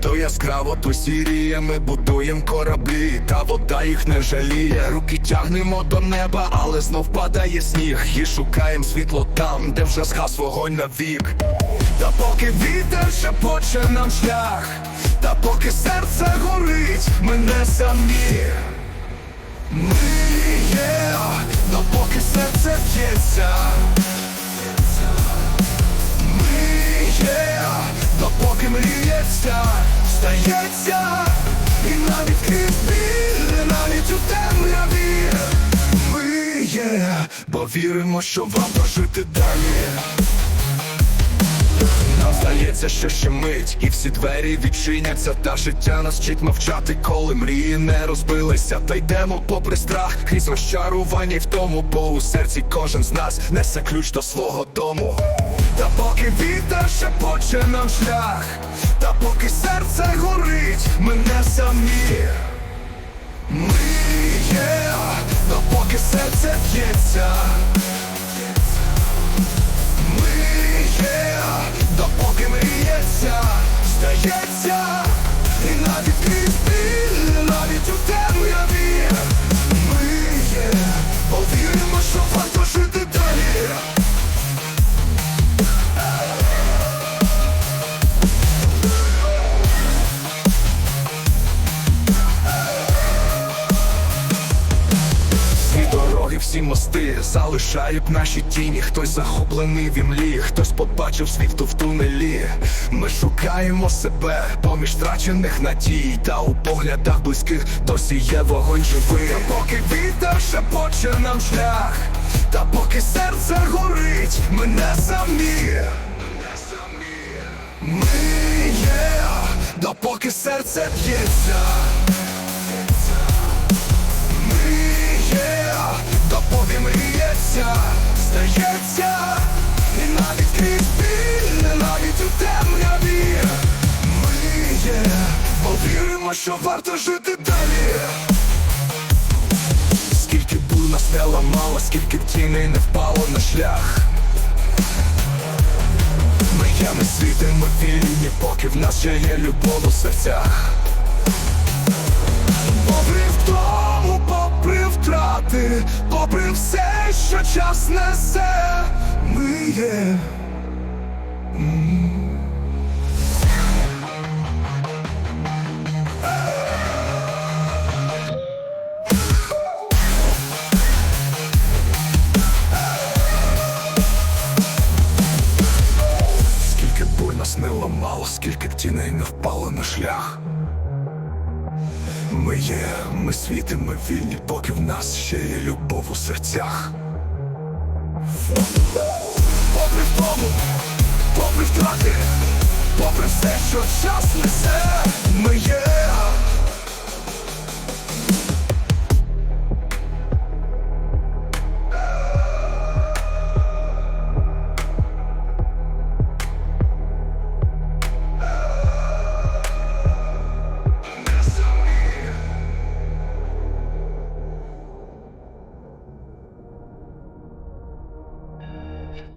то яскраво, то сіріє, ми будуєм кораблі, та вода їх не жаліє. Руки тягнемо до неба, але знов падає сніг. І шукаєм світло там, де вже згас вогонь навік. Та поки вітер шепоче нам шлях, та поки серце горить, ми не самі. Ми є, допоки серце б'ється. Стається, і навіть крізь біль, навіть у темряві. Ми є, бо віримо, що варто жити далі. Нам здається, що ще мить, і всі двері відчиняться, та життя нас вчить мовчати, коли мрії не розбилися. Та йдемо попри страх, крізь розчарування й в тому, бо у серці кожен з нас несе ключ до свого дому. Та поки вітер шепоче нам шлях, та поки серце горить, ми не самі. Ми є, допоки серце б'ється. Всі мости залишають наші тіні. Хтось захоплений в імлі, хтось побачив світло в тунелі. Ми шукаємо себе поміж втрачених надій, та у поглядах близьких досі є вогонь живий. Та поки вітер шепоче нам шлях, та поки серце горить, ми не самі. Ми є, допоки серце б'ється. Стається, і навіть крізь біль, навіть у темряві. Ми є, бо що варто жити далі. Скільки буль нас не ламало, скільки тіней не впало на шлях. Ми є, ми світимо вільні, поки в нас ще є любов у серцях. Що час несе, ми є. Не ламало, скільки тіней не впало на шлях. Ми є, ми світимо, вільні, поки в нас ще є любов у серцях. Попри втому, попри втрати, попри все, що час несе, ми є.